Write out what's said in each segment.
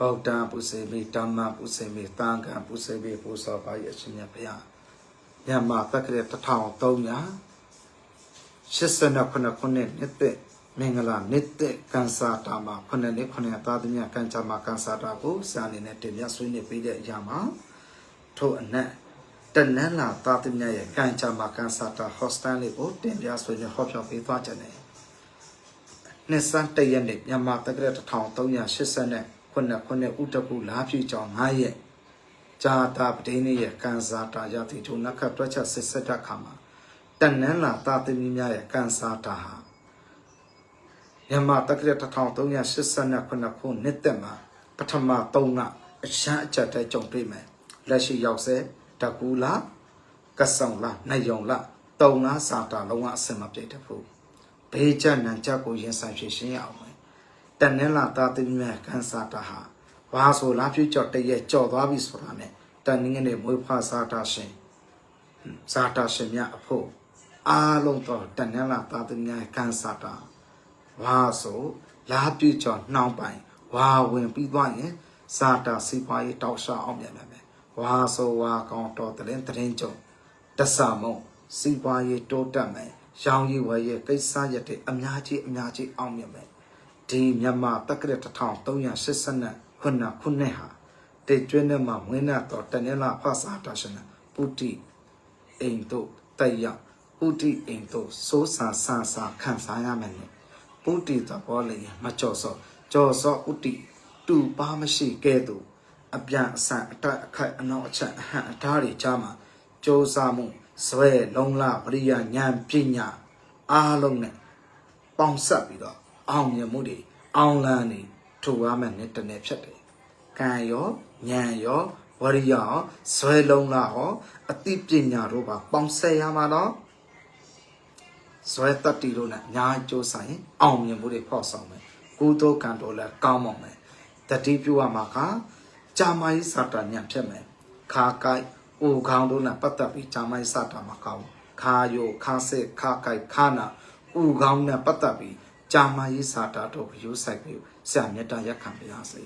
ဗုဒ္ဓပုစေမိဓမ္မပုစေမိသံဃံပုစေမိပူဇော်ပါ၏အရှင်မြတ်ဘုရားမြန်မာတက္ကရာ1389ခုနှစ်နှစ်သက်မင်္ဂလာနှစ်သက်ကံစာတာမှာခုနှစ်နှစ်ခုနှစ်သားသမီးကံကြမှာကံစာတာကိုစာအနေနဲ့တင်ပြဆွေးနွေးပေးတဲ့အရာမှာထို့အနက်တနန်းလာသားသမီးရဲ့ကံကြမှာကံစာတာ hostel လေးကိုတင်ပြဆွေးနွေးဟောပြောပေးသွားကြတယ်နှစ်စန်းတရက်နေ့မြန်မာတက္ကရာ1380နဲ့ ခုနှစ်ခုနှစ်ဥတကုလာပြည့်ကြောင်း9ရက်ဇာတာပတိနေရဲ့ကံစာတာရတိထုနက္ခတွက်ချက်စစ်စစ်တခါမှာတနန်းလာသားသမီးများရဲ့ကံစာတာဟာမြန်မာတက္ကရာ1389ခုနှစ်သက်မှာပထမ3ကအရှမ်းအချက်တဲကြုံတွေ့မယ်လက်ရှိရောက်စေတကူလာကဆောင်လာနိုင်ယုံလာတုံလားစာတာလုံးဝအစင်မပြည့်တတ်ဘူးဘေးကျနံချက်ကိုရင်ဆိုင်ဖြစ်ရှင်းရအောင်မယ် တန်နင်းလာသားသမီးများကန်စာတာဟာဘာဆိုလားပြည့်ကြော့တရက်ကြော့သွားပြီဆိုတာနဲ့တန်နင်းနဲ့မွေးဖွားစာတာရှင်စာတာရှင်များအဖို့အားလုံးတော့တန်နင်းလာသားသမီးများကန်စာတာဝါဆိုလာပြည့်ကျော်နှောင်းပိုင်ဝါဝင်ပြီးသွားရင်စာတာစီပွားရေးတောက်ရှောက်အောင်မြန်မြန်မယ်ဝါဆိုဝါကောင်းတော်တရင်တရင်ကြုံတဆမုံစီပွားရေးတိုးတက်မယ်ရောင်းရည်ဝယ်ရဲ့ကိစ္စရက်တွေအများကြီးအများကြီးအောင်မြင်မယ် ဒီမြန်မာတက္ကရာ1380ခုနှစ်ခုနှစ်ဟာတေကျွင်းနဲ့မှဝင်းနဲ့တော့တနင်္လာဖဆာတာရှင်ပုတိအိမ်တို့တက်ရောက်ပုတိအိမ်တို့စိုးစာဆာဆာခံစားရမယ်နဲ့ပုတ္တိသဘောလည်းမကြော်စောကြော်စောဥတ္တိတူပါမရှိကဲ့သို့အပြန်အဆန်အတက်အခက်အနောက်အချက်အဟံအထားတွေကြားမှာကြိုးစားမှုဇွဲလုံးလပရိယဉာဏ်ပညာအားလုံးနဲ့ပေါင်းဆက်ပြီးတော့ အောင်မြင်မှုတွေအောင်လန်းနေထူရမယ်နဲ့တနေ့ဖြစ်တယ်။ကံရောဉာဏ်ရောဝရိယရောဇွဲလုံးလရောအသိပညာတို့ပါပေါင်းဆက်ရမှာတော့ဇွဲတတ္တိတို့နဲ့အများကြီးကြိုးစားရင်အောင်မြင်မှုတွေဖောက်ဆောင်မယ်ကုသိုလ်ကံတော်လည်းကောင်းပါမယ်တတိပြုရမှာကဂျာမိုင်းစာတာညံဖြစ်မယ်ခါကိုက်အိုခေါင်းတို့နဲ့ပတ်သက်ပြီးဂျာမိုင်းစာတာမှာကောင်းခါယိုခါစစ်ခါကိုက်ခါနာဥခေါင်းနဲ့ပတ်သက်ပြီး ဂျာမိုင်းစာတာတို့ကိုယူဆိုင်ပြီးဆရာမြတ်တာရက်ခံပါရစေ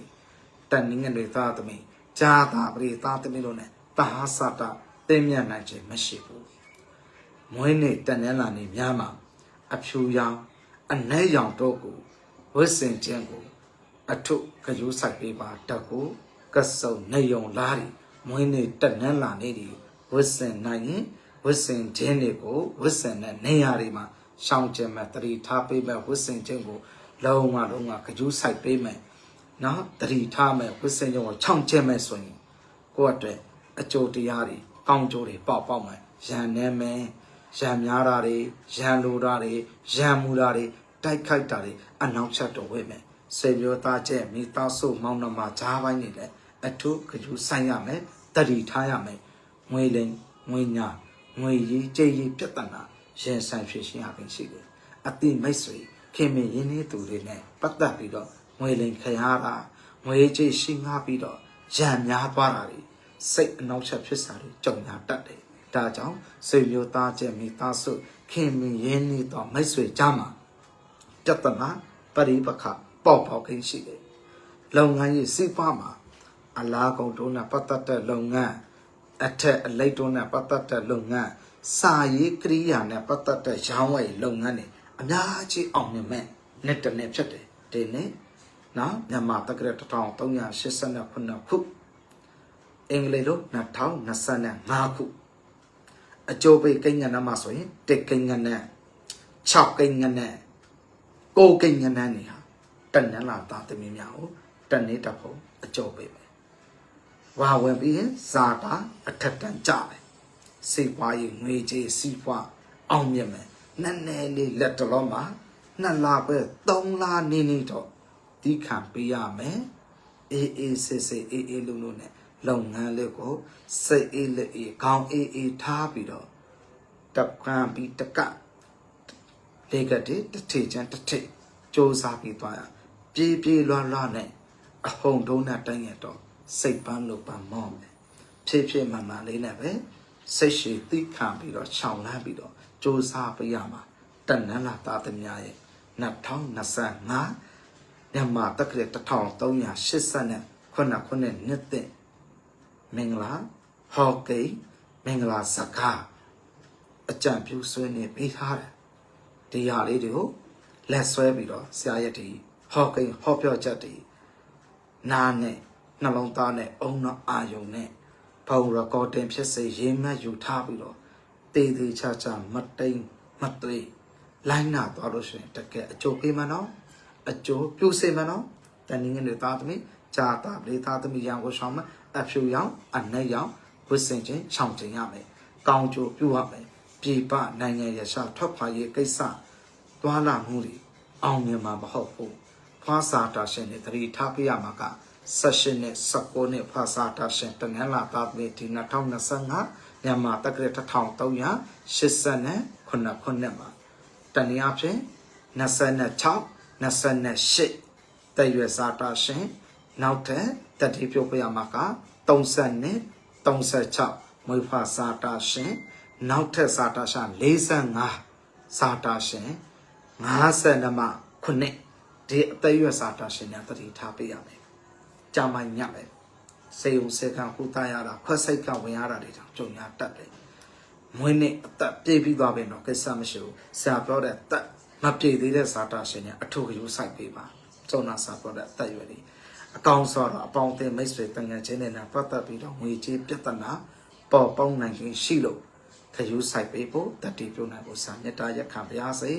တန်နင်းငယ်တွေသားသမီးဂျာတာပရိသားသမီးတို့နဲ့တာဟာစာတာသိမြတ်နိုင်ခြင်းမရှိဘူးမွေးနေ့တန်နန်းလာနေများမှာအဖြူရောင်အနက်ရောင်တို့ကိုဝစ်စင်ခြင်းကိုအထုကယူဆိုင်ပေးပါတတ်ကိုကစုံနေယုံလားဒီမွေးနေ့တန်နန်းလာနေဒီဝစ်စင်နိုင်ရင်ဝစ်စင်ခြင်းတွေကိုဝစ်စင်တဲ့နေရာတွေမှာ ရှောင်းခြင်းမဲ့တတိထားပေးမဲ့ဝစ်စင်ခြင်းကိုလုံးဝလုံးဝကယူဆိုင်ပေးမဲ့နော်တတိထားမဲ့ဝစ်စင်ခြင်းကိုခြောက်ခြင်းမဲ့ဆိုရင်ကိုယ့်အတွက်အကျိုးတရားတွေကောင်းကျိုးတွေပေါက်ပေါက်မယ်ရန်နေမယ်ရံများတာတွေရံလိုတာတွေရံမူတာတွေတိုက်ခိုက်တာတွေအနောက်ချက်တော့ဝဲမယ်စေပြောသားချက်မိသားစုမောင်းနှမဂျားပိုင်းနေလဲအထုကကျူဆိုင်ရမယ်တတိထားရမယ်ငွေလိမ်ငွေညာငွေရေးကြေးရေးပြဿနာ ရင်ဆိုင်ဖြစ်ရှင်းရပင်ရှိတယ်အတိမိတ်ဆွေခင်မင်းရင်းနှီးသူတွေနဲ့ပတ်သက်ပြီးတော့ငွေလိမ်ခရတာငွေကြေးရှိငါပြီးတော့ရံများသွားတာတွေစိတ်အနောက်ချက်ဖြစ်စာတွေကြုံညာတတ်တယ်ဒါကြောင့်စေမျိုးသားချက်မိသားစုခင်မင်းရင်းနှီးတော့မိတ်ဆွေကြမှာပြဿနာပရိပခပေါက်ပေါက်ခင်းရှိတယ်။လုပ်ငန်းရေးစိပွားမှာအလားကုန်တို့နဲ့ပတ်သက်တဲ့လုပ်ငန်းအထက်အလိုက်တို့နဲ့ပတ်သက်တဲ့လုပ်ငန်း စာရေးကရိယာနဲ့ပတ်သက်တဲ့ရောင်းဝယ်လုပ်ငန်းတွေအများကြီးအောင်မြင်မဲ့နှစ်တစ်နှစ်ဖြစ်တယ်ဒီနေ့နော်မြန်မာတက္ကရာ1389ခုအင်္ဂလိပ်လို2025ခုအကျိုးပေးကိန်းငဏမှာဆိုရင်တစ်ကိန်းငဏ6ကိန်းငဏ9ကိန်းငဏနေဟာတန်နလာသားသမီးများကိုတန်နေတတ်ဖို့အကျိုးပေးမယ်။ဝါဝင်ပြီးရင်ဇာတာအထက်တန်းကြတယ်။ စိတ်ပွားရေးငွေကြေးစီးပွားအောင်မြင်မယ်။နည်းနည်းလေးလက်တော်မှာနှစ်လပဲ3လနေနေတော့ဒီခံပေးရမယ်။အေးအေးဆေးဆေးအေးအေးလုံးလုံးနဲ့လုပ်ငန်းလေးကိုစိတ်အေးလက်အေးခေါင်းအေးအေးထားပြီးတော့တပ်ကံပြီးတကလေကတိတစ်ထိချမ်းတစ်ထိစ조사ပြီးသွားရပြေးပြေးလွှားလွှားနဲ့အဟုန်တုံးနဲ့တိုင်းရတော့စိတ်ပန်းလို့ပန်းမောမယ်ဖြည်းဖြည်းမှန်မှန်လေးနဲ့ပဲ စိတ်ရှိသိခံပြီးတော့ခြောင်လန်းပြီးတော့စ조사ပေးရမှာတဏ္ဍလာသားသမ ्या ရဲ့2025မြန်မာတက္ကရာ1389 ခုနခုနှစ်နှစ်သက်မင်္ဂလာဟောကိတ်မင်္ဂလာစကားအကြံပြုဆွေးနေပေးထားတယ်ဒီဟာလေးတွေကိုလက်ဆွဲပြီးတော့ဆရာရက်ဒီဟောကိတ်ဟောပြောချက်တွေနားနဲ့နှလုံးသားနဲ့အုံနောက်အာယုံနဲ့ ဘုံရကော်တင်ဖြစ်စေရေးမှတ်ယူထားပြီးတော့တေးသေးချာချာမတိန်မသွေးလိုင်းနာသွားလို့ရှိရင်တကယ်အကျိုးပေးမှာနော်အကျိုးပြုစေမှာနော်တန်ငင်းတွေသားသမီးဂျာတာလေးသားသမီးရောင်ကိုဆောင်မှာအဖြူရောင်အနက်ရောင်ဝစ်စင်ချင်းခြောင်ကျင်ရမယ်ကောင်းကျိုးပြုရမယ်ပြည်ပနိုင်ငံရရှာထွက်ခွာရေးကိစ္စသွားလာမှုတွေအောင်မြင်မှာမဟုတ်ဘူးဖွာစာတာရှင်တွေတတိထားပြရမှာက ဆက်ရှင်နဲ့16နဲ့ဖွာစာတာရှင်တနင်္လာသားသမီးဒီ2025မြန်မာတက္ကရာ1389ခုနှစ်မှာတနည်းအားဖြင့်26 28တရွယ်စာတာရှင်နောက်ထပ်တတိပြုတ်ပြရမှာက30နဲ့36မွေးဖွားစာတာရှင်နောက်ထပ်စာတာရှင်45စာတာရှင်52မှခုနှစ်ဒီအသက်ရွယ်စာတာရှင်များတတိထားပေးရမယ်။ ကြာမှညမယ်စေုံစေကံဟူတာရတာခွက်စိတ်ကဝင်ရတာတွေကြောင့်ကြုံရတတ်တယ်။မွေးနေ့အသက်ပြေးပြီးသွားပြီတော့ကိစ္စမရှိဘူး။ဆရာပြောတဲ့တက်မပြေသေးတဲ့စာတာရှင်များအထုကယူဆိုင်ပေးပါ။ကျုံနာစာပြောတဲ့အသက်ရွယ်တွေအကောင်ဆောတော့အပေါင်းအသင်းမိတ်ဆွေတန်ငယ်ချင်းတွေနဲ့ပတ်သက်ပြီးတော့ငွေကြေးပြဿနာပေါ်ပေါင်းနိုင်ခြင်းရှိလို့ခယူဆိုင်ပေးဖို့တတိပြုနိုင်ဖို့စာမေတ္တာရက်ခံပါရစေ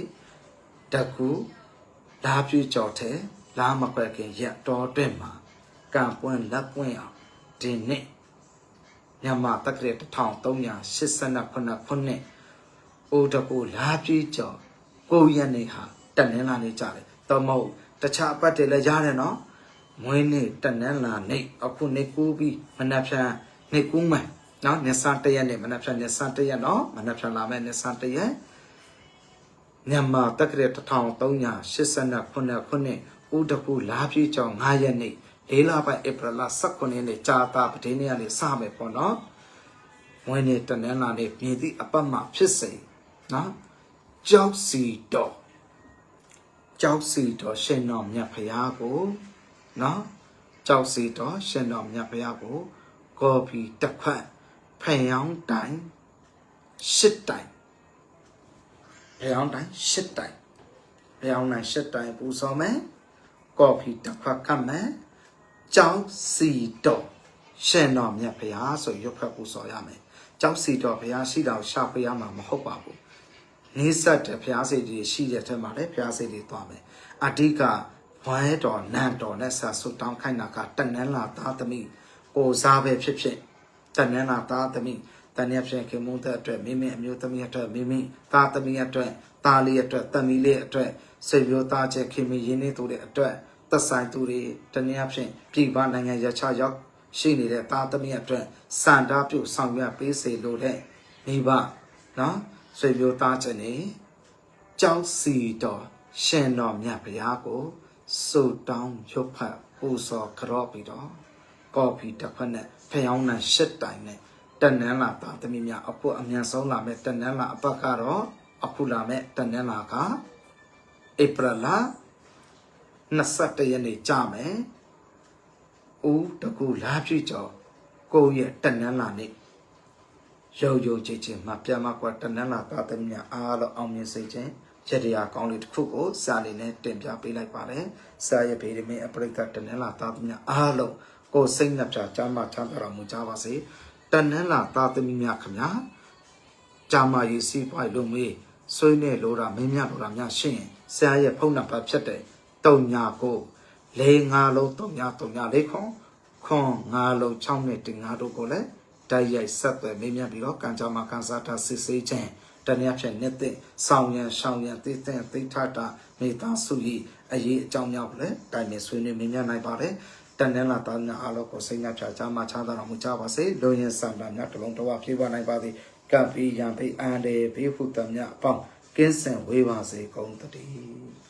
တကူလာပြူကြော်တဲ့လာမကွက်ခင်ရက်တော်တွင်မှာ ကံပွင့်လက်ပွင့်အောင်ဒီနေ့မြန်မာတက္ကရာ1389ခုနှစ်အိုတကူလာပြူကြော်ကိုရက်နေဟာတနင်္လာနေ့ကြတယ်တော့မဟုတ်တခြားအပတ်တွေလည်းရတယ်နော်မွေးနေ့တနင်္လာနေ့အခုနေကူးပြီးမနက်ဖြန်နေကူးမယ်နော်နေဆန်တရက်နေ့မနက်ဖြန်နေဆန်တရက်နော်မနက်ဖြန်လာမယ်နေဆန်တရက်မြန်မာတက္ကရာ1389ခုနှစ်ခုနှစ်ဦးတကူလာပြည့်ကြောင်9ရက်နေ့ လေးလပိုင်းဧပြီလ19ရက်နေ့ကြာတာပတင်းနေ့ကနေစမယ်ပေါ့နော်မွေးနေ့တနင်္လာနေ့မြည်သည့်အပတ်မှာဖြစ်စေနော်ကြောက်စီတော်ကြောက်စီတော်ရှင်တော်မြတ်ဖရာကိုနော်ကြောက်စီတော်ရှင်တော်မြတ်ဘုရားကိုကော်ဖီတစ်ခွက်ဖယောင်းတိုင်ရှစ်တိုင်ဖယောင်းတိုင်ရှစ်တိုင်ဖယောင်းတိုင်ရှစ်တိုင်ပူစော်မယ်ကော်ဖီတစ်ခွက်ကတ်မယ် ကြောက်စီတော်ရှင်တော်မြတ်ဘုရားဆိုရွတ်ဖက်ပူစော်ရမယ်ကြောက်စီတော်ဘုရားရှိတော်ရှာပေးရမှာမဟုတ်ပါဘူးနေဆက်တဲ့ဘုရားစိတ်ကြီးရှိတဲ့ထက်မှာလည်းဘုရားစိတ်ကြီးသွားမယ်အဓိကဝိုင်းတော်နန်းတော်နဲ့ဆာဆုတောင်းခိုင်းတာကတနန်းလာသားသမီးကိုစားပဲဖြစ်ဖြစ်တနန်းလာသားသမီးတန်ရဖြင့်ခင်မုန်းတဲ့အတွက်မိမိအမျိုးသမီးအတွက်မိမိသားသမီးအတွက်သားလေးအတွက်တမီးလေးအတွက်ဆွေမျိုးသားချက်ခင်မရင်းနေသူတွေအတွက် သက်ဆိုင်သူတွေတနည်းအားဖြင့်ပြည်ပနိုင်ငံရခြားရောက်ရှိနေတဲ့သားသမီးအတွက်စံတားပြုဆောင်ရွက်ပေးစေလိုတဲ့မိဘနော်ဆွေမျိုးသားချက်နေကြောင်းစီတော်ရှင်တော်မြတ်ဘုရားကိုစုတောင်းရုပ်ဖတ်ပူစော်ကြော့ပြီးတော့ကော်ဖီတစ်ခွက်နဲ့ဖျောင်းနှံရှစ်တိုင်နဲ့တနန်းလာတာသမီးများအခုအမြန်ဆုံးလာမဲ့တနန်းလာအပတ်ကတော့အခုလာမဲ့တနန်းလာကဧပြီလ 21ရက်နေ့ကြာမယ်ဦးတကူလာပြည့်ကျော်ကိုယ့်ရဲ့တနန်းလာနေ့ရုံရုံချင်းချင်းမှပြန်မကွာတနန်းလာတာသမီးများအားလုံးအောင်မြင်စေခြင်းရက်တရားကောင်းလေးတစ်ခုကိုစာအနေနဲ့တင်ပြပေးလိုက်ပါတယ်။စာရဲ့ဗေဒမင်းအပရိသတ်တနင်္လာသားသမီးအားလုံးကိုစိတ်နှပြချမ်းသာချမ်းသာတော်မူကြပါစေ။တနင်္လာသားသမီးများခင်ဗျာကြာမရေးစီးပွားလို့မေးဆွေးနေလို့တာမင်းများလို့တာများရှင်းရင်ဆရာရဲ့ဖုန်းနံပါတ်ဖြစ်တဲ့ တုံညာကို၄၅လုံးတုံညာတုံညာလေးခွန်ခွန်၅လုံး6နဲ့တင်၅တို့ကိုလည်းတိုက်ရိုက်ဆက်သွယ်မေးမြန်းပြီးတော့ကံကြမ္မာကန်စားတာစစ်ဆေးခြင်းတနည်းဖြင့်နှစ်သိဆောင်ရန်ရှောင်ရန်သိတဲ့သိထတာမိသားစု၏အရေးအကြောင်းများကိုလည်းတိုင်ပင်ဆွေးနွေးမြင်များနိုင်ပါတယ်တန်တဲ့လာသားများအားလုံးကိုစိတ်နှပြချမ်းသာချမ်းသာတော်မူကြပါစေလူရင်ဆန္ဒများတလုံးတော်ပြေပါနိုင်ပါသည်ကံပြီးရန်ပြီးအန်တယ်ဘေးဖုတ္တများအပေါင်းကင်းစင်ဝေးပါစေကုန်သတည်း